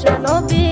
বিশ্ব নবী